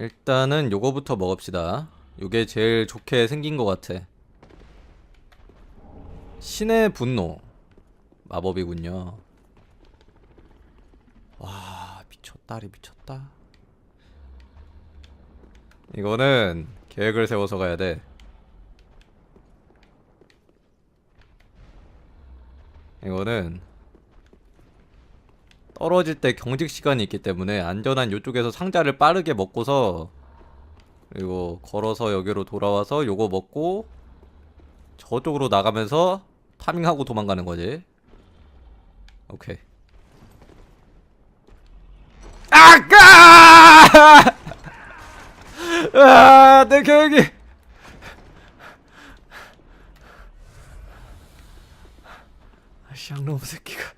일단은 요거부터 먹읍시다. 요게 제일 좋게 생긴 것 같아. 신의 분노. 마법이군요. 와, 미쳤다리 미쳤다. 이거는 계획을 세워서 가야 돼. 이거는 떨어질 때 경직 시간이 있기 때문에 안전한 요쪽에서 상자를 빠르게 먹고서 그리고 걸어서 여기로 돌아와서 요거 먹고 저쪽으로 나가면서 파밍하고 도망가는 거지. 오케이. 아까! 아, 내 계획이. 아씨, 양놈 새끼가.